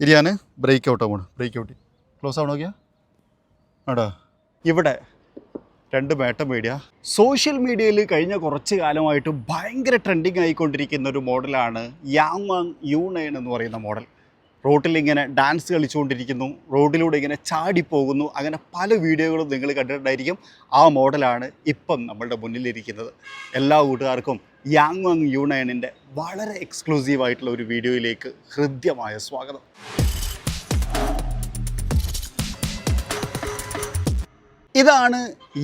ഇരിയാണ് break out ആവണം break out close ആവണോ നോക്കിയാ? ആടാ. ഇവിടെ രണ്ട് മേട്ടം മീഡിയ സോഷ്യൽ മീഡിയയിൽ കഴിഞ്ഞ കുറച്ച് കാലമായിട്ട് ഭയങ്കര ട്രെൻഡിങ് ആയിക്കൊണ്ടിരിക്കുന്ന ഒരു മോഡലാണ് യാങ് നയൻ എന്ന് പറയുന്ന മോഡൽ റോട്ടിൽ ഇങ്ങനെ ഡാൻസ് കളിച്ചുകൊണ്ടിരിക്കുന്നു റോഡിലൂടെ ഇങ്ങനെ ചാടിപ്പോകുന്നു അങ്ങനെ പല വീഡിയോകളും നിങ്ങൾ കണ്ടിട്ടുണ്ടായിരിക്കും. ആ മോഡലാണ് ഇപ്പം നമ്മളുടെ മുന്നിലിരിക്കുന്നത്. എല്ലാ കൂട്ടുകാർക്കും യാങ് വങ് യു നയനിന്റെ വളരെ എക്സ്ക്ലൂസീവ് ആയിട്ടുള്ള ഒരു വീഡിയോയിലേക്ക് ഹൃദ്യമായ സ്വാഗതം. ഇതാണ്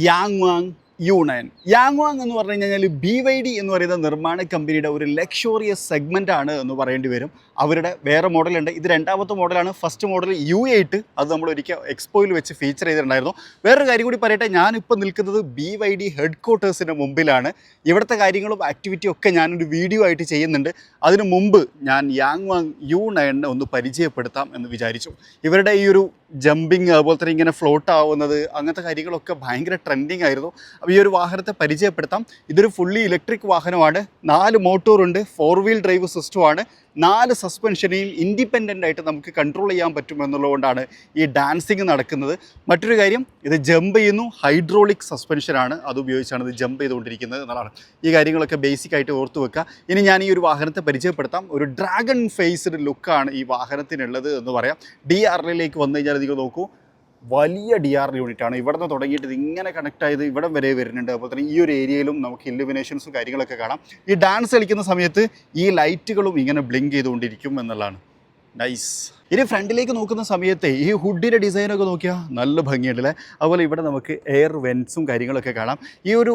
Yang Wang U nine Yang Wang എന്ന് പറഞ്ഞു കഴിഞ്ഞാൽ ബി വൈ ഡി എന്ന് പറയുന്ന നിർമ്മാണ കമ്പനിയുടെ ഒരു ലക്ഷോറിയസ് സെഗ്മെന്റ് ആണ് എന്ന് പറയേണ്ടി വരും. അവരുടെ വേറെ മോഡലുണ്ട്. ഇത് രണ്ടാമത്തെ മോഡലാണ്. ഫസ്റ്റ് മോഡൽ യു എയ്റ്റ് അത് നമ്മൾ ഒരിക്കൽ എക്സ്പോയിൽ വെച്ച് ഫീച്ചർ ചെയ്തിട്ടുണ്ടായിരുന്നു. വേറൊരു കാര്യം കൂടി പറയട്ടെ. ഞാനിപ്പോൾ നിൽക്കുന്നത് ബി വൈ ഡി ഹെഡ് ക്വാർട്ടേഴ്സിന്റെ മുമ്പിലാണ്. ഇവിടുത്തെ കാര്യങ്ങളും ആക്ടിവിറ്റിയും ഒക്കെ ഞാനൊരു വീഡിയോ ആയിട്ട് ചെയ്യുന്നുണ്ട്. അതിനു മുമ്പ് ഞാൻ യാങ് വാങ് യു നയനെ ഒന്ന് പരിചയപ്പെടുത്താം എന്ന് വിചാരിച്ചു. ഇവരുടെ ഈ ഒരു ജമ്പിങ് അതുപോലെ തന്നെ ഇങ്ങനെ ഫ്ലോട്ട് ആവുന്നത് അങ്ങനത്തെ കാര്യങ്ങളൊക്കെ ഭയങ്കര ട്രെൻഡിങ് ആയിരുന്നു. അപ്പോൾ ഈ ഒരു വാഹനത്തെ പരിചയപ്പെടുത്താം. ഇതൊരു ഫുള്ളി ഇലക്ട്രിക് വാഹനമാണ്. നാല് മോട്ടോറുണ്ട് ഫോർ വീൽ ഡ്രൈവ് സിസ്റ്റമാണ് നാല് സസ്പെൻഷനെയും ഇൻഡിപെൻഡന്റ് ആയിട്ട് നമുക്ക് കൺട്രോൾ ചെയ്യാൻ പറ്റുമെന്നുള്ളതുകൊണ്ടാണ് ഈ ഡാൻസിങ് നടക്കുന്നത്. മറ്റൊരു കാര്യം ഇത് ജമ്പ് ചെയ്യുന്നു. ഹൈഡ്രോളിക് സസ്പെൻഷനാണ് അത് ഉപയോഗിച്ചാണ് ഇത് ജമ്പ് ചെയ്തുകൊണ്ടിരിക്കുന്നത് എന്നുള്ളതാണ്. ഈ കാര്യങ്ങളൊക്കെ ബേസിക് ആയിട്ട് ഓർത്ത് വെക്കുക. ഇനി ഞാൻ ഈ ഒരു വാഹനത്തെ പരിചയപ്പെടുത്താം. ഒരു ഡ്രാഗൺ ഫേസ്ഡ് ലുക്കാണ് ഈ വാഹനത്തിനുള്ളത് എന്ന് പറയാം. ഡി ആർ എല്ലിലേക്ക് വന്നു കഴിഞ്ഞാൽ നിങ്ങൾ നോക്കൂ. വലിയ ഡി ആർ യൂണിറ്റ് ആണ് ഇവിടെ നിന്ന് തുടങ്ങിയിട്ട് ഇത് ഇങ്ങനെ കണക്ട് ആയത് ഇവിടം വരെ വരുന്നുണ്ട്. അതുപോലെ തന്നെ ഈ ഒരു ഏരിയയിലും നമുക്ക് ഇല്ലുമിനേഷൻസും കാര്യങ്ങളൊക്കെ കാണാം. ഈ ഡാൻസ് കളിക്കുന്ന സമയത്ത് ഈ ലൈറ്റുകളും ഇങ്ങനെ ബ്ലിങ്ക് ചെയ്തുകൊണ്ടിരിക്കും എന്നുള്ളതാണ്. നൈസ് ഇനി ഫ്രണ്ടിലേക്ക് നോക്കുന്ന സമയത്ത് ഈ ഹുഡിന്റെ ഡിസൈനൊക്കെ നോക്കിയാൽ നല്ല ഭംഗിയുണ്ടല്ലേ? അതുപോലെ ഇവിടെ നമുക്ക് എയർ വെൻസും കാര്യങ്ങളൊക്കെ കാണാം. ഈ ഒരു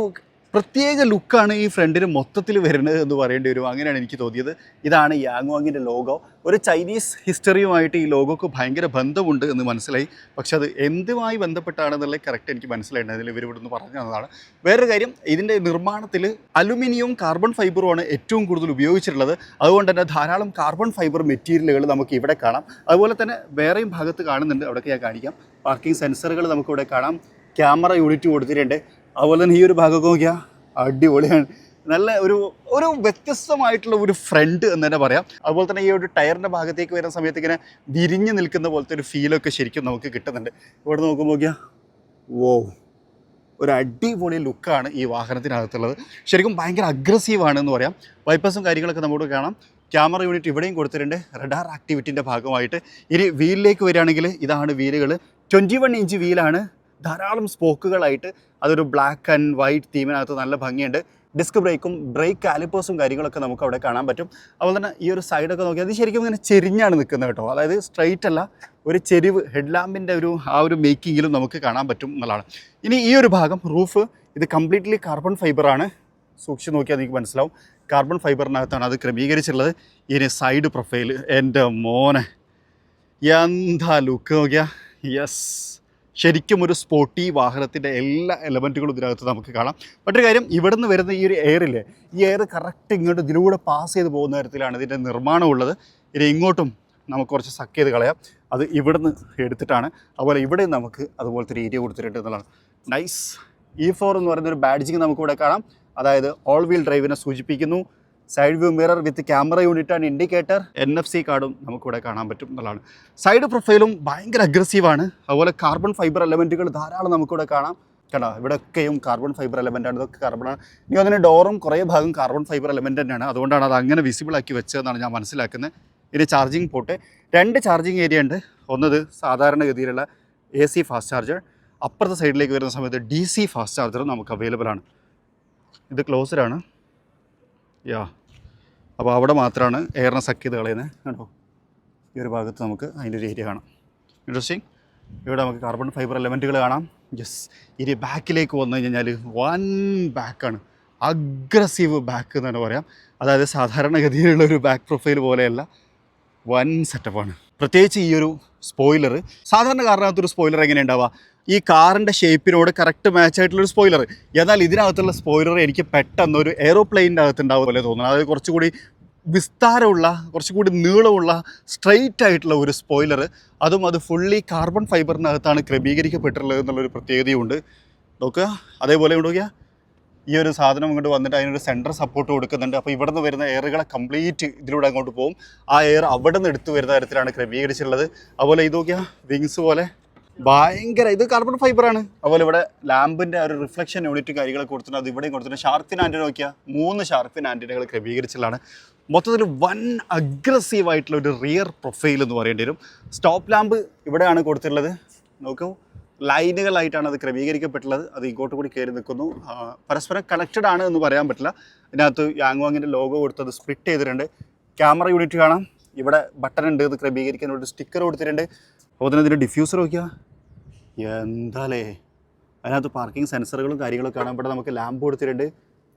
പ്രത്യേക ലുക്കാണ് ഈ ഫ്രണ്ടിന് മൊത്തത്തിൽ വരുന്നത് എന്ന് പറയേണ്ടി വരും. അങ്ങനെയാണ് എനിക്ക് തോന്നിയത്. ഇതാണ് യാങ് വാങ്ങിന്റെ ലോഗോ. ഒരു ചൈനീസ് ഹിസ്റ്ററിയുമായിട്ട് ഈ ലോഗോക്ക് ഭയങ്കര ബന്ധമുണ്ട് എന്ന് മനസ്സിലായി. പക്ഷെ അത് എന്തുമായി ബന്ധപ്പെട്ടാണെന്നുള്ളത് കറക്റ്റ് എനിക്ക് മനസ്സിലായിട്ടുണ്ട് അതിൽ ഇവർ ഇവിടുന്ന് പറഞ്ഞു തന്നതാണ്. വേറൊരു കാര്യം ഇതിന്റെ നിർമ്മാണത്തിൽ അലുമിനിയവും കാർബൺ ഫൈബറുമാണ് ഏറ്റവും കൂടുതൽ ഉപയോഗിച്ചിട്ടുള്ളത്. അതുകൊണ്ട് തന്നെ ധാരാളം കാർബൺ ഫൈബർ മെറ്റീരിയലുകൾ നമുക്ക് ഇവിടെ കാണാം. അതുപോലെ തന്നെ വേറെയും ഭാഗത്ത് കാണുന്നുണ്ട്. അവിടെയൊക്കെ ഞാൻ കാണിക്കാം. പാർക്കിംഗ് സെൻസറുകൾ നമുക്കിവിടെ കാണാം. ക്യാമറ യൂണിറ്റ് കൊടുത്തിട്ടുണ്ട്. അതുപോലെ തന്നെ ഈ ഒരു ഭാഗമൊക്കെ നോക്കിയാൽ അടിപൊളിയാണ്. നല്ല ഒരു ഒരു വ്യത്യസ്തമായിട്ടുള്ള ഒരു ഫ്രണ്ട് എന്ന് തന്നെ പറയാം. അതുപോലെ തന്നെ ഈ ഒരു ടയറിന്റെ ഭാഗത്തേക്ക് വരുന്ന സമയത്ത് ഇങ്ങനെ വിരിഞ്ഞ് നിൽക്കുന്ന പോലത്തെ ഒരു ഫീലൊക്കെ ശരിക്കും നമുക്ക് കിട്ടുന്നുണ്ട്. ഇവിടെ നോക്കുമ്പോൾ നോക്കിയാൽ വോ ഒരു അടിപൊളി ലുക്കാണ് ഈ വാഹനത്തിനകത്തുള്ളത്. ശരിക്കും ഭയങ്കര അഗ്രസീവാണ് എന്ന് പറയാം. വൈപ്പേഴ്സും കാര്യങ്ങളൊക്കെ നമ്മോട് കാണാം. ക്യാമറ യൂണിറ്റ് ഇവിടെയും കൊടുത്തിട്ടുണ്ട്. റഡാർ ആക്ടിവിറ്റിന്റെ ഭാഗമായിട്ട്. ഇനി വീലിലേക്ക് വരികയാണെങ്കിൽ ഇതാണ് വീലുകൾ ട്വന്റി വൺ ഇഞ്ച് വീലാണ് ധാരാളം സ്പോക്കുകളായിട്ട് അതൊരു ബ്ലാക്ക് ആൻഡ് വൈറ്റ് തീമിനകത്ത് നല്ല ഭംഗിയുണ്ട്. ഡിസ്ക് ബ്രേക്കും ബ്രേക്ക് കാലിപ്പേഴ്സും കാര്യങ്ങളൊക്കെ നമുക്ക് അവിടെ കാണാൻ പറ്റും. അതുപോലെ തന്നെ ഈ ഒരു സൈഡൊക്കെ നോക്കി അത് ശരിക്കും ഇങ്ങനെ ചെരിഞ്ഞാണ് നിൽക്കുന്നത് കേട്ടോ. അതായത് സ്ട്രൈറ്റ് അല്ല ഒരു ചെരിവ് ഹെഡ് ലാമ്പിന്റെ ഒരു ആ ഒരു മേക്കിങ്ങിലും നമുക്ക് കാണാൻ പറ്റും എന്നുള്ളതാണ്. ഇനി ഈ ഒരു ഭാഗം റൂഫ് ഇത് കംപ്ലീറ്റ്ലി കാർബൺ ഫൈബറാണ് സൂക്ഷിച്ച് നോക്കിയാൽ നിങ്ങൾക്ക് മനസ്സിലാവും. കാർബൺ ഫൈബറിനകത്താണ് അത് ക്രമീകരിച്ചിട്ടുള്ളത്. ഇനി സൈഡ് പ്രൊഫൈൽ എന്റെ മോനെ. എന്താ ലുക്ക് നോക്കിയാൽ യെസ് ശരിക്കും ഒരു സ്പോർട്ടി വാഹനത്തിന്റെ എല്ലാ എലമെന്റുകളും ഇതിനകത്ത് നമുക്ക് കാണാം. മറ്റൊരു കാര്യം ഇവിടെ നിന്ന് വരുന്ന ഈ ഒരു എയറില്ലേ ഈ എയർ കറക്റ്റ് ഇങ്ങോട്ട് ഇതിലൂടെ പാസ് ചെയ്ത് പോകുന്ന തരത്തിലാണ് ഇതിന്റെ നിർമ്മാണമുള്ളത്. ഇനി ഇങ്ങോട്ടും നമുക്ക് കുറച്ച് സക്ക് ചെയ്ത് കളയാം. അത് ഇവിടുന്ന് എടുത്തിട്ടാണ്. അതുപോലെ ഇവിടെ നമുക്ക് അതുപോലത്തെ ഒരു ഏരിയ കൊടുത്തിട്ടുണ്ട് എന്നുള്ളതാണ്. നൈസ് ഇ ഫോർ എന്ന് പറയുന്ന ഒരു ബാഡ്ജിങ് നമുക്കിവിടെ കാണാം. അതായത് ഓൾ വീൽ ഡ്രൈവിനെ സൂചിപ്പിക്കുന്നു. Side view mirror with camera unit and indicator N F C കാർഡും നമുക്കിവിടെ കാണാൻ പറ്റും എന്നുള്ളതാണ്. സൈഡ് പ്രൊഫൈലും ഭയങ്കര അഗ്രസീവാണ് അതുപോലെ കാർബൺ ഫൈബർ എലമെന്റുകൾ ധാരാളം നമുക്കിവിടെ കാണാം. കണ്ടോ ഇവിടെയൊക്കെയും കാർബൺ ഫൈബർ എലമെന്റ് ആണ്. ഇതൊക്കെ കാർബൺ ഇനി അതിന് ഡോറും കുറേ ഭാഗം കാർബൺ ഫൈബർ എലമെന്റ് തന്നെയാണ്. അതുകൊണ്ടാണ് അത് അങ്ങനെ വിസിബിൾ ആക്കി വെച്ചതെന്നാണ് ഞാൻ മനസ്സിലാക്കുന്നത്. ഇനി ചാർജിങ് പോട്ട്. രണ്ട് ചാർജിങ് ഏരിയ ഉണ്ട്. ഒന്നത് സാധാരണഗതിയിലുള്ള എ സി ഫാസ്റ്റ് ചാർജർ അപ്പുറത്തെ സൈഡിലേക്ക് വരുന്ന സമയത്ത് ഡി സി ഫാസ്റ്റ് ചാർജറും നമുക്ക് അവൈലബിൾ ആണ്. ഇത് ക്ലോസ്ഡാണ് യാ അപ്പോൾ അവിടെ മാത്രമാണ് എയറിനെ സക്ക് ചെയ്ത് കളയുന്നത് കേട്ടോ ഈ ഒരു ഭാഗത്ത് നമുക്ക് അതിന്റെ ഒരു ഏരിയ കാണാം. ഇൻട്രസ്റ്റിംഗ് ഇവിടെ നമുക്ക് കാർബൺ ഫൈബർ എലമെന്റുകൾ കാണാം. ജസ് ഇനി ബാക്കിലേക്ക് വന്നു കഴിഞ്ഞാൽ വൺ ബാക്കാണ് അഗ്രസീവ് ബാക്ക് എന്ന് തന്നെ പറയാം. അതായത് സാധാരണഗതിയിലുള്ള ഒരു ബാക്ക് പ്രൊഫൈൽ പോലെയല്ല. വൻ സെറ്റപ്പാണ് പ്രത്യേകിച്ച് ഈ ഒരു സ്പോയിലർ സാധാരണ കാറിനകത്തൊരു സ്പോയിലർ എങ്ങനെ ഉണ്ടാവുക? ഈ കാറിന്റെ ഷേപ്പിനോട് കറക്റ്റ് മാച്ച് ആയിട്ടുള്ളൊരു സ്പോയിലർ എന്നാൽ ഇതിനകത്തുള്ള സ്പോയിലർ എനിക്ക് പെട്ടെന്ന് ഒരു എയ്റോപ്ലെയിനിന്റെ അകത്ത് ഉണ്ടാവും പോലെ തോന്നുന്നു. അതായത് കുറച്ചുകൂടി വിസ്താരമുള്ള കുറച്ചുകൂടി നീളമുള്ള സ്ട്രെയിറ്റ് ആയിട്ടുള്ള ഒരു സ്പോയിലർ അതും അത് ഫുള്ളി കാർബൺ ഫൈബറിനകത്താണ് ക്രമീകരിക്കപ്പെട്ടിട്ടുള്ളത് എന്നുള്ളൊരു പ്രത്യേകതയുണ്ട്. നോക്കുക. അതേപോലെ നോക്കിയാൽ ഈ ഒരു സാധനം ഇങ്ങോട്ട് വന്നിട്ട് അതിനൊരു സെന്റർ സപ്പോർട്ട് കൊടുക്കുന്നുണ്ട്. അപ്പോൾ ഇവിടെ നിന്ന് വരുന്ന എയറുകളെ കംപ്ലീറ്റ് ഇതിലൂടെ അങ്ങോട്ട് പോകും. ആ എയർ അവിടെ നിന്ന് എടുത്തു വരുന്ന തരത്തിലാണ് ക്രമീകരിച്ചിട്ടുള്ളത്. അതുപോലെ ഇത് നോക്കിയാൽ വിങ്സ് പോലെ ഭയങ്കര ഇത് കാർബൺ ഫൈബറാണ് അതുപോലെ ഇവിടെ ലാമ്പിന്റെ ഒരു റിഫ്ലക്ഷൻ യൂണിറ്റ് കാര്യങ്ങളൊക്കെ കൊടുത്തിട്ടുണ്ട്. അത് ഇവിടെയും കൊടുത്തിട്ടുണ്ട്. ഷാർപ്പിൻ ആന്റിന നോക്കിയാൽ മൂന്ന് ഷാർപ്പിൻ ആന്റിനകൾ ക്രമീകരിച്ചിട്ടുള്ളതാണ്. മൊത്തത്തിൽ വൺ അഗ്രസീവ് ആയിട്ടുള്ള ഒരു റിയർ പ്രൊഫൈൽ എന്ന് പറയേണ്ടി വരും. സ്റ്റോപ്പ് ലാമ്പ് ഇവിടെയാണ് കൊടുത്തിട്ടുള്ളത്. നോക്കൂ. ലൈനുകളായിട്ടാണ് അത് ക്രമീകരിക്കപ്പെട്ടുള്ളത്. അത് ഇങ്ങോട്ട് കൂടി കയറി നിൽക്കുന്നു. പരസ്പരം കണക്റ്റഡ് ആണ് എന്ന് പറയാൻ പറ്റില്ല. ഇതിനകത്ത് യാങ്വാങ്ങിന്റെ ലോഗോ കൊടുത്തത് സ്പ്ലിറ്റ് ചെയ്തിട്ടുണ്ട്. ക്യാമറ യൂണിറ്റ് കാണാം. ഇവിടെ ബട്ടൺ ഉണ്ട്. ഇത് ക്രമീകരിക്കാൻ ഒരു സ്റ്റിക്കർ കൊടുത്തിട്ടുണ്ട്. അപ്പോൾ തന്നെ ഇതിന്റെ ഡിഫ്യൂസർ നോക്കിയാൽ എന്താലേ? അതിനകത്ത് പാർക്കിംഗ് സെൻസറുകളും കാര്യങ്ങളൊക്കെ കാണാൻ ഇവിടെ നമുക്ക് ലാമ്പ് കൊടുത്തിട്ടുണ്ട്.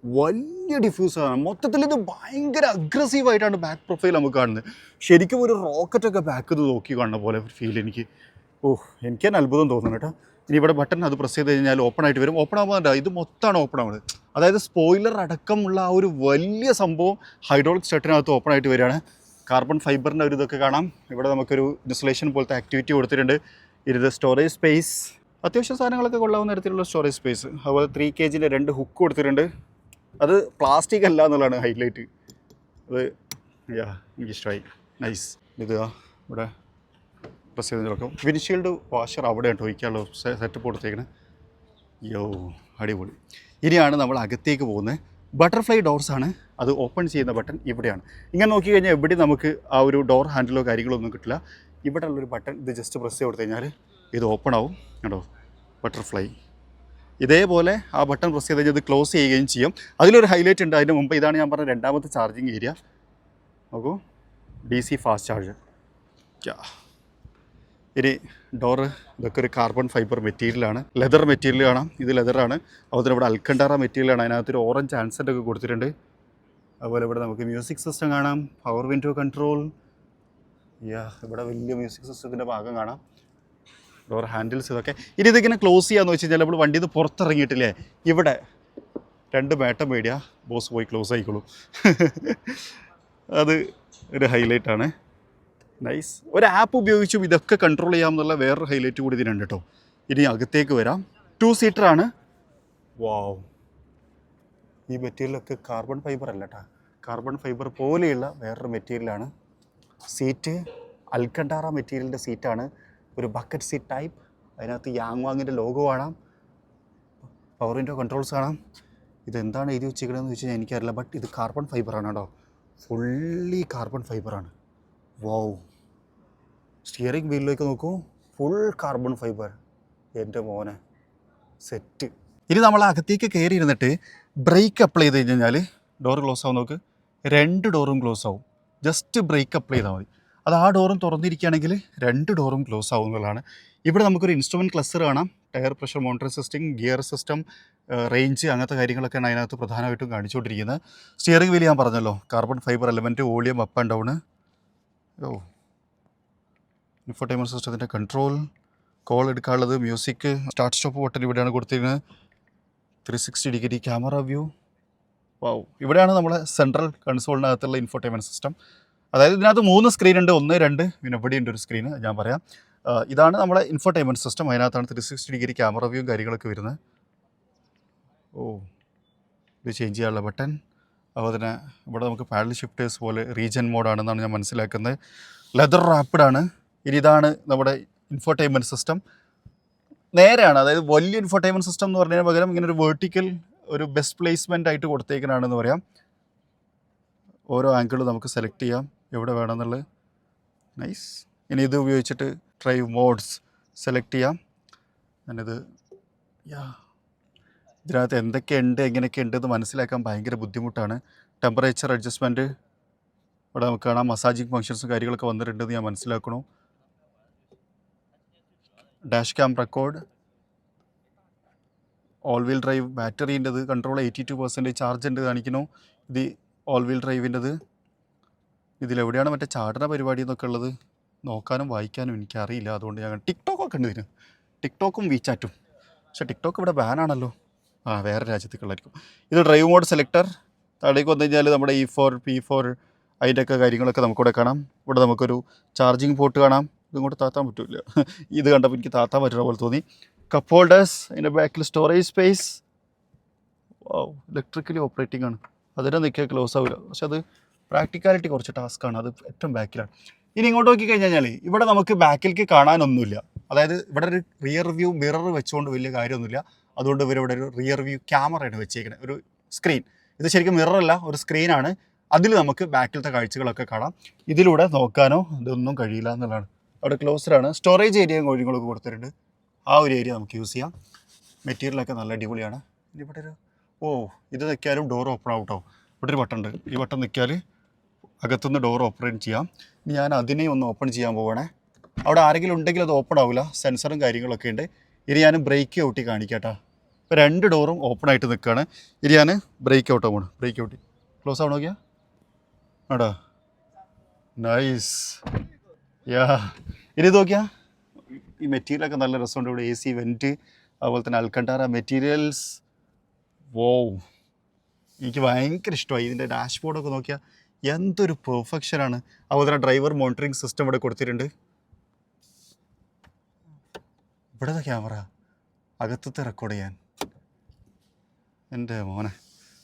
വലിയ ഡിഫ്യൂസറാണ് മൊത്തത്തിൽ ഇത് ഭയങ്കര അഗ്രസീവായിട്ടാണ് ബാക്ക് പ്രൊഫൈൽ നമുക്ക് കാണുന്നത്. ശരിക്കും ഒരു റോക്കറ്റൊക്കെ ബാക്ക് ഇത് നോക്കി കാണുന്ന പോലെ ഫീൽ എനിക്ക്. ഓ എനിക്ക് തന്നെ അത്ഭുതം തോന്നുന്നു കേട്ടോ. ഇനി ഇവിടെ ബട്ടൺ അത് പ്രസ് ചെയ്ത് കഴിഞ്ഞാൽ ഓപ്പൺ ആയിട്ട് വരും. ഓപ്പൺ ആകുമ്പോൾ ഇത് മൊത്തമാണ് ഓപ്പൺ ആവുന്നത്. അതായത് സ്പോയിലർ അടക്കമുള്ള ആ ഒരു വലിയ സംഭവം ഹൈഡ്രോളിക് സ്റ്റട്ടിനകത്ത് ഓപ്പൺ ആയിട്ട് വരികയാണ്. കാർബൺ ഫൈബറിന്റെ ഒരു ഇതൊക്കെ കാണാം. ഇവിടെ നമുക്കൊരു ഇൻസുലേഷൻ പോലത്തെ ആക്ടിവിറ്റി കൊടുത്തിട്ടുണ്ട്. ഇരുത് സ്റ്റോറേജ് സ്പേസ് അത്യാവശ്യം സാധനങ്ങളൊക്കെ കൊള്ളാവുന്ന തരത്തിലുള്ള സ്റ്റോറേജ് സ്പേസ് അതുപോലെ ത്രീ കെ ജിന്റെ രണ്ട് ഹുക്ക് കൊടുത്തിട്ടുണ്ട്. അത് പ്ലാസ്റ്റിക് അല്ല എന്നുള്ളതാണ് ഹൈലൈറ്റ് അത് യാ എനിക്കിഷ്ടമായി. നൈസ് ഇത് ഇവിടെ പ്രസ് ചെയ്ത് നോക്കാം വിൻഷീൽഡ് വാഷർ അവിടെയാണ് ഒഴിക്കാനുള്ള സെറ്റപ്പ് കൊടുത്തേക്കണേ. യോ അടിപൊളി. ഇനിയാണ് നമ്മൾ അകത്തേക്ക് പോകുന്നത്. ബട്ടർഫ്ലൈ ഡോർസ് ആണ്. അത് ഓപ്പൺ ചെയ്യുന്ന ബട്ടൺ ഇവിടെയാണ്. ഇങ്ങനെ നോക്കി കഴിഞ്ഞാൽ എവിടെ നമുക്ക് ആ ഒരു ഡോർ ഹാൻഡിലോ കാര്യങ്ങളോ ഒന്നും കിട്ടില്ല. ഇവിടെ ഉള്ളൊരു ബട്ടൺ ഇത് ജസ്റ്റ് പ്രസ് ചെയ്ത് കൊടുത്തു കഴിഞ്ഞാൽ ഇത് ഓപ്പൺ ആവും. കേട്ടോ ബട്ടർഫ്ലൈ ഇതേപോലെ ആ ബട്ടൺ പ്രസ് ചെയ്ത് കഴിഞ്ഞാൽ ഇത് ക്ലോസ് ചെയ്യുകയും ചെയ്യും. അതിലൊരു ഹൈലൈറ്റ് ഉണ്ട്. അതിന് മുമ്പ് ഇതാണ് ഞാൻ പറഞ്ഞ രണ്ടാമത്തെ ചാർജിങ് ഏരിയ നോക്കൂ. ഡി സി ഫാസ്റ്റ് ചാർജർ ഇനി ഡോറ് ഇതൊക്കെ ഒരു കാർബൺ ഫൈബർ മെറ്റീരിയലാണ് ലെതർ മെറ്റീരിയൽ കാണാം. ഇത് ലെതറാണ് അതുപോലെ ഇവിടെ അൽക്കണ്ടാറ മെറ്റീരിയലാണ് അതിനകത്തൊരു ഓറഞ്ച് ആൻസെന്റ് ഒക്കെ കൊടുത്തിട്ടുണ്ട്. അതുപോലെ ഇവിടെ നമുക്ക് മ്യൂസിക് സിസ്റ്റം കാണാം. പവർ വിൻഡോ കൺട്രോൾ യാ ഇവിടെ വലിയ മ്യൂസിക് സിസ്റ്റത്തിന്റെ ഭാഗം കാണാം. ഡോർ ഹാൻഡിൽസ് ഇതൊക്കെ. ഇനി ഇതിങ്ങനെ ക്ലോസ് ചെയ്യാന്ന് വെച്ച് കഴിഞ്ഞാൽ നമ്മൾ വണ്ടിയിൽ നിന്ന് പുറത്തിറങ്ങിയിട്ടില്ലേ? ഇവിടെ രണ്ട് മേട്ടം മേടിയ ബോസ് പോയി ക്ലോസ് ആയിക്കോളും. അത് ഒരു ഹൈലൈറ്റ് ആണ്. നൈസ് ഒരു ആപ്പ് ഉപയോഗിച്ചും ഇതൊക്കെ കൺട്രോൾ ചെയ്യാമെന്നുള്ള വേറൊരു ഹൈലൈറ്റ് കൂടി ഇതിനുണ്ട് കേട്ടോ ഇനി അകത്തേക്ക് വരാം. ടു സീറ്റർ ആണ്. വാവ് ഈ മെറ്റീരിയലൊക്കെ കാർബൺ ഫൈബർ അല്ല കേട്ടോ കാർബൺ ഫൈബർ പോലെയുള്ള വേറൊരു മെറ്റീരിയലാണ് സീറ്റ് അൽക്കണ്ടാറ മെറ്റീരിയലിന്റെ സീറ്റാണ് ഒരു ബക്കറ്റ് സീറ്റ് ടൈപ്പ് അതിനകത്ത് യാങ് വാങ്ങിന്റെ ലോഗോ കാണാം. പവർ വിൻഡോ കൺട്രോൾസ് കാണാം. ഇതെന്താണ് എഴുതി വെച്ചിരിക്കണമെന്ന് വെച്ച് കഴിഞ്ഞാൽ എനിക്കറിയില്ല ബട്ട് ഇത് കാർബൺ ഫൈബറാണ് കേട്ടോ ഫുള്ളി കാർബൺ ഫൈബറാണ് വാവ് സ്റ്റിയറിംഗ് വീലിലേക്ക് നോക്കൂ. ഫുൾ കാർബൺ ഫൈബർ എന്റെ മോനെ. സെറ്റ് ഇനി നമ്മൾ അകത്തേക്ക് കയറി ഇരുന്നിട്ട് ബ്രേക്ക് അപ്ലൈ ചെയ്ത് കഴിഞ്ഞാൽ ഡോർ ക്ലോസ് ആവും നോക്ക് രണ്ട് ഡോറും ക്ലോസ് ആവും. ജസ്റ്റ് ബ്രേക്ക് അപ്ലൈ ചെയ്താൽ മതി. അത് ആ ഡോറും തുറന്നിരിക്കുകയാണെങ്കിൽ രണ്ട് ഡോറും ക്ലോസ് ആവും എന്നുള്ളതാണ് ഇവിടെ നമുക്കൊരു ഇൻസ്ട്രുമെന്റ് ക്ലസ്റ്റർ കാണാം. Tyre pressure monitoring system gear system range അങ്ങനത്തെ കാര്യങ്ങളൊക്കെയാണ് അതിനകത്ത് പ്രധാനമായിട്ടും കാണിച്ചുകൊണ്ടിരിക്കുന്നത്. സ്റ്റിയറിംഗ് വീൽ ഞാൻ പറഞ്ഞല്ലോ. Carbon fibre element volume up and down oh infotainment സിസ്റ്റത്തിന്റെ കൺട്രോൾ കോൾ എടുക്കാനുള്ളത് മ്യൂസിക് സ്റ്റാർട്ട് സ്റ്റോപ്പ് ബട്ടൺ ഇവിടെയാണ് കൊടുത്തിരുന്നത് three sixty degree camera view. Wow ഇവിടെയാണ് നമ്മുടെ സെൻട്രൽ കൺസോളിനകത്തുള്ള ഇൻഫോർടൈൻമെന്റ് സിസ്റ്റം. അതായത് ഇതിനകത്ത് മൂന്ന് സ്ക്രീൻ ഉണ്ട്. ഒന്ന് രണ്ട് പിന്നെ ഇവിടെ ഉണ്ട് ഒരു സ്ക്രീന് ഞാൻ പറയാം. ഇതാണ് നമ്മുടെ ഇൻഫോർടൈൻമെന്റ് സിസ്റ്റം. അതിനകത്താണ് three sixty degree camera view കാര്യങ്ങളൊക്കെ വരുന്നത്. ഓ. ഇത് ചേഞ്ച് ചെയ്യാനുള്ള ബട്ടൺ. അതുപോലെ തന്നെ ഇവിടെ നമുക്ക് പാഡൽ ഷിഫ്റ്റേഴ്സ് പോലെ റീജൻ മോഡാണെന്നാണ് ഞാൻ മനസ്സിലാക്കുന്നത്. ലെതർ റാപ്പിഡാണ്. ഇനി ഇതാണ് നമ്മുടെ ഇൻഫോർടൈൻമെന്റ് സിസ്റ്റം നേരെയാണ് അതായത് വലിയ ഇൻഫോർടൈൻമെന്റ് സിസ്റ്റം എന്ന് പറഞ്ഞതിന് പകരം ഇങ്ങനെ ഒരു വേർട്ടിക്കൽ ഒരു ബെസ്റ്റ് പ്ലേസ്മെന്റ് ആയിട്ട് കൊടുത്തേക്കണാണെന്ന് പറയാം. ഓരോ ആംഗിളും നമുക്ക് സെലക്ട് ചെയ്യാം എവിടെ വേണമെന്നുള്ളത്. നൈസ് ഇനി ഇത് ഉപയോഗിച്ചിട്ട് ഡ്രൈവ് മോഡ്സ് സെലക്ട് ചെയ്യാം. ഞാനിത് യാ ഇതിനകത്ത് എന്തൊക്കെയുണ്ട് എങ്ങനെയൊക്കെ ഉണ്ട് എന്ന് മനസ്സിലാക്കാൻ ഭയങ്കര ബുദ്ധിമുട്ടാണ്. ടെമ്പറേച്ചർ അഡ്ജസ്റ്റ്മെന്റ് ഇവിടെ നമുക്ക് കാണാം. മസാജിങ് ഫങ്ഷൻസും കാര്യങ്ങളൊക്കെ വന്നിട്ടുണ്ടെന്ന് ഞാൻ മനസ്സിലാക്കണു. Dash cam record. All wheel drive ബാറ്ററീന്റെത് control eighty two percentage charge ഉണ്ട് കാണിക്കുന്നു. ഇത് ഓൾ വീൽ ഡ്രൈവിന്റെത് ഇതിലെവിടെയാണ് മറ്റേ ചാടന പരിപാടി എന്നൊക്കെ ഉള്ളത്? നോക്കാനും വായിക്കാനും എനിക്കറിയില്ല. അതുകൊണ്ട് ഞാൻ ടിക്ടോക്കൊക്കെ ഉണ്ട് ഇതിന് ടിക്ടോക്കും വീച്ചാറ്റും പക്ഷേ ടിക്ടോക്ക് ഇവിടെ ബാനാണല്ലോ ആ വേറെ രാജ്യത്തേക്കുള്ളായിരിക്കും ഇത് ഡ്രൈവ് മോഡ് സെലക്ടർ താഴേക്ക് വന്നു കഴിഞ്ഞാൽ നമ്മുടെ ഇ ഫോർ പി ഫോർ അതിന്റെയൊക്കെ കാര്യങ്ങളൊക്കെ നമുക്കിവിടെ കാണാം. ഇവിടെ നമുക്കൊരു ചാർജിങ് പോർട്ട് കാണാം. ഇങ്ങോട്ട് താത്താൻ പറ്റില്ല ഇത് കണ്ടപ്പോൾ എനിക്ക് താത്താൻ പറ്റുന്ന പോലെ തോന്നി. കപ്പ് ഹോൾഡേഴ്സ് അതിന്റെ ബാക്കിൽ സ്റ്റോറേജ് സ്പേസ് ഇലക്ട്രിക്കലി ഓപ്പറേറ്റിംഗ് ആണ്. അതിനെ നിൽക്കുക ക്ലോസ് ആവില്ല പക്ഷെ അത് പ്രാക്ടിക്കാലിറ്റി കുറച്ച് ടാസ്ക്കാണ് അത് ഏറ്റവും ബാക്കിലാണ് ഇനി ഇങ്ങോട്ട് നോക്കി കഴിഞ്ഞാൽ ഇവിടെ നമുക്ക് ബാക്കിലേക്ക് കാണാനൊന്നുമില്ല. അതായത് ഇവിടെ ഒരു റിയർ വ്യൂ മിറർ വെച്ചുകൊണ്ട് വലിയ കാര്യമൊന്നുമില്ല. അതുകൊണ്ട് ഇവർ ഇവിടെ ഒരു റിയർ വ്യൂ ക്യാമറയാണ് വെച്ചേക്കുന്നത് ഒരു സ്ക്രീൻ ഇത് ശരിക്കും മിററല്ല ഒരു സ്ക്രീനാണ് അതിൽ നമുക്ക് ബാക്കിലത്തെ കാഴ്ചകളൊക്കെ കാണാം. ഇതിലൂടെ നോക്കാനോ ഇതൊന്നും കഴിയില്ല എന്നുള്ളതാണ്. അവിടെ ക്ലോസ്ഡാണ് സ്റ്റോറേജ് ഏരിയയും കോഴികളൊക്കെ കൊടുത്തിട്ടുണ്ട്. ആ ഒരു ഏരിയ നമുക്ക് യൂസ് ചെയ്യാം. മെറ്റീരിയലൊക്കെ നല്ല അടിപൊളിയാണ്. ഇവിടെ ഒരു ഓ ഇത് നിൽക്കിയാലും ഡോർ ഓപ്പൺ ആവട്ടോ. ഇവിടെ ഒരു ബട്ടൺ ഉണ്ട്. ഈ ബട്ടൺ നിൽക്കിയാൽ അകത്തുനിന്ന് ഡോർ ഓപ്പറേറ്റ് ചെയ്യാം. ഇനി ഞാൻ അതിനെ ഒന്ന് ഓപ്പൺ ചെയ്യാൻ പോവുകയാണേ അവിടെ ആരെങ്കിലും ഉണ്ടെങ്കിൽ അത് ഓപ്പൺ ആവില്ല സെൻസറും കാര്യങ്ങളൊക്കെ ഉണ്ട്. ഇനി ഞാൻ ബ്രേക്ക് ഔട്ടി കാണിക്കാട്ടാ. ഇപ്പോൾ രണ്ട് ഡോറും ഓപ്പൺ ആയിട്ട് നിൽക്കുകയാണ് ഇനി ഞാൻ ബ്രേക്ക് ഔട്ട് ആവുകയാണ് ബ്രേക്ക് ഔട്ടി ക്ലോസ് ആവണോ നോക്കിയാ? ആടാ. നൈസ് യാ ഇനി നോക്കിയാൽ നോക്കിയാ? ഈ മെറ്റീരിയലൊക്കെ നല്ല രസമുണ്ട് ഇവിടെ എ സി വെന്റ് അതുപോലെ തന്നെ അൽക്കണ്ടാറ മെറ്റീരിയൽസ് വോ എനിക്ക് ഭയങ്കര ഇഷ്ടമായി. ഇതിന്റെ ഡാഷ്ബോർഡൊക്കെ നോക്കിയാൽ എന്തൊരു പെർഫെക്ഷനാണ് അതുപോലെ തന്നെ ഡ്രൈവർ മോണിറ്ററിംഗ് സിസ്റ്റം ഇവിടെ കൊടുത്തിട്ടുണ്ട്. ഇവിടുത്തെ ക്യാമറ അകത്തത്തെ റെക്കോർഡ് ചെയ്യാൻ. എന്റെ മോനെ.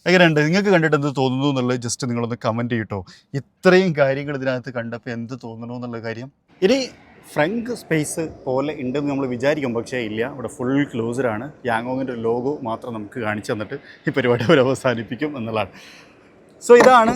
എങ്ങനെയുണ്ട്? നിങ്ങൾക്ക് കണ്ടിട്ട് എന്ത് തോന്നുന്നു എന്നുള്ളത് ജസ്റ്റ് നിങ്ങളൊന്ന് കമന്റ് ചെയ്യട്ടോ ഇത്രയും കാര്യങ്ങൾ ഇതിനകത്ത് കണ്ടപ്പോൾ എന്ത് തോന്നുന്നു എന്നുള്ള കാര്യം. ഇനി ഫ്രങ്ക് സ്പേസ് പോലെ ഉണ്ടെന്ന് നമ്മൾ വിചാരിക്കും പക്ഷേ ഇല്ല. ഇവിടെ ഫുൾ ക്ലോസ്ഡാണ് യാങ്ങോങ്ങിന്റെ ലോഗോ മാത്രം നമുക്ക് കാണിച്ചു തന്നിട്ട് ഈ പരിപാടി അവർ അവസാനിപ്പിക്കും എന്നുള്ളതാണ്. സോ ഇതാണ്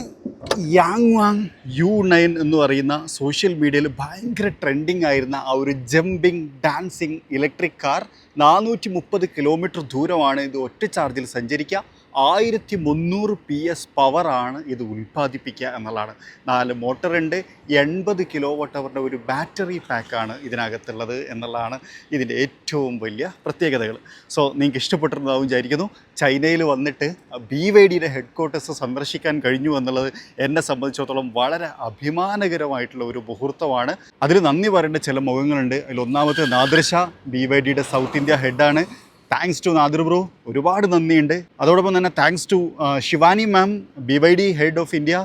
യാങ് വാങ് യു നയൻ എന്ന് പറയുന്ന സോഷ്യൽ മീഡിയയിൽ ഭയങ്കര ട്രെൻഡിങ് ആയിരുന്ന ആ ഒരു ജമ്പിങ് ഡാൻസിങ് ഇലക്ട്രിക് കാർ നാനൂറ്റി മുപ്പത് കിലോമീറ്റർ ദൂരമാണ് ഇത് ഒറ്റ ചാർജിൽ സഞ്ചരിക്കുക. ആയിരത്തി മുന്നൂറ് പി എസ് പവറാണ് ഇത് ഉൽപ്പാദിപ്പിക്കുക എന്നുള്ളതാണ്. നാല് മോട്ടറുണ്ട് എൺപത് കിലോ വോട്ട് അവറിന്റെ ഒരു ബാറ്ററി പാക്കാണ് ഇതിനകത്തുള്ളത് എന്നുള്ളതാണ് ഇതിന്റെ ഏറ്റവും വലിയ പ്രത്യേകതകൾ. സോ നിങ്ങൾക്ക് ഇഷ്ടപ്പെട്ടിരുന്നതാവും വിചാരിക്കുന്നു. ചൈനയിൽ വന്നിട്ട് ബി വൈ ഡിയുടെ ഹെഡ് ക്വാർട്ടേഴ്സ് സന്ദർശിക്കാൻ കഴിഞ്ഞു എന്നുള്ളത് എന്നെ സംബന്ധിച്ചിടത്തോളം വളരെ അഭിമാനകരമായിട്ടുള്ള ഒരു മുഹൂർത്തമാണ്. അതിൽ നന്ദി പറയേണ്ട ചില മുഖങ്ങളുണ്ട്. അതിൽ ഒന്നാമത്തെ നാദൃശ ബി വൈ ഡിയുടെ സൗത്ത് ഇന്ത്യ ഹെഡാണ് താങ്ക്സ് ടു നാദിർ ബ്രോ ഒരുപാട് നന്ദിയുണ്ട്. അതോടൊപ്പം തന്നെ thanks to Shivani ma'am B Y D head of India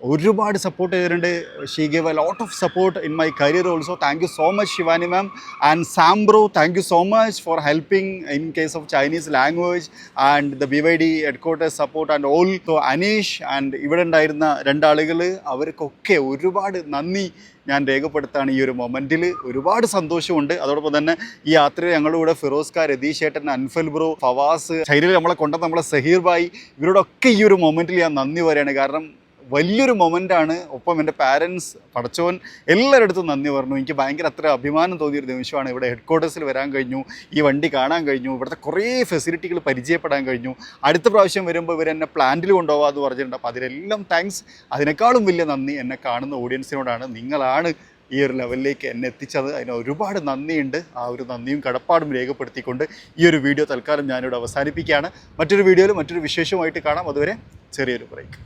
ഒരുപാട് സപ്പോർട്ട് ചെയ്തിട്ടുണ്ട്. She gave a lot of support in my career also thank you so much Shivani ma'am and Sam bro thank you so much for helping in case of Chinese language and the B Y D headquarters support and all so Anish and ഇവിടെ ഉണ്ടായിരുന്ന രണ്ടാളുകൾ അവർക്കൊക്കെ ഒരുപാട് നന്ദി. ഞാൻ രേഖപ്പെടുത്താണ് ഈ ഒരു മൊമെന്റിൽ ഒരുപാട് സന്തോഷമുണ്ട്. അതോടൊപ്പം തന്നെ ഈ യാത്രയിൽ ഞങ്ങളുടെ കൂടെ ഫിറോസ് ഖാൻ രതീഷ് ഏട്ടൻ അൻഫൽ ബ്രോ ഫവാസ് ചൈനയിൽ നമ്മളെ കൊണ്ട നമ്മളെ സഹീർ ഭായി ഇവരോടൊക്കെ ഈ ഒരു മൊമെന്റിൽ ഞാൻ നന്ദി പറയുകയാണ് കാരണം വലിയൊരു മൊമെന്റാണ് ഒപ്പം എന്റെ പാരൻസ് പടച്ചോൻ എല്ലായിടത്തും നന്ദി പറഞ്ഞു. എനിക്ക് ഭയങ്കര അത്ര അഭിമാനം തോന്നിയൊരു നിമിഷമാണ് ഇവിടെ ഹെഡ് ക്വാർട്ടേഴ്സിൽ വരാൻ കഴിഞ്ഞു ഈ വണ്ടി കാണാൻ കഴിഞ്ഞു ഇവിടുത്തെ കുറേ ഫെസിലിറ്റികൾ പരിചയപ്പെടാൻ കഴിഞ്ഞു. അടുത്ത പ്രാവശ്യം വരുമ്പോൾ ഇവർ എന്നെ പ്ലാന്റിൽ കൊണ്ടുപോകാമെന്ന് പറഞ്ഞിട്ടുണ്ട്. അപ്പോൾ അതിലെല്ലാം താങ്ക്സ് അതിനേക്കാളും വലിയ നന്ദി എന്നെ കാണുന്ന ഓഡിയൻസിനോടാണ് നിങ്ങളാണ് ഈ ഒരു ലെവലിലേക്ക് എന്നെ എത്തിച്ചത്. അതിന് ഒരുപാട് നന്ദിയുണ്ട്. ആ ഒരു നന്ദിയും കടപ്പാടും രേഖപ്പെടുത്തിക്കൊണ്ട് ഈ ഒരു വീഡിയോ തൽക്കാലം ഞാനിവിടെ അവസാനിപ്പിക്കുകയാണ്. മറ്റൊരു വീഡിയോയിൽ മറ്റൊരു വിശേഷമായിട്ട് കാണാം. അതുവരെ ചെറിയൊരു ബ്രേക്ക്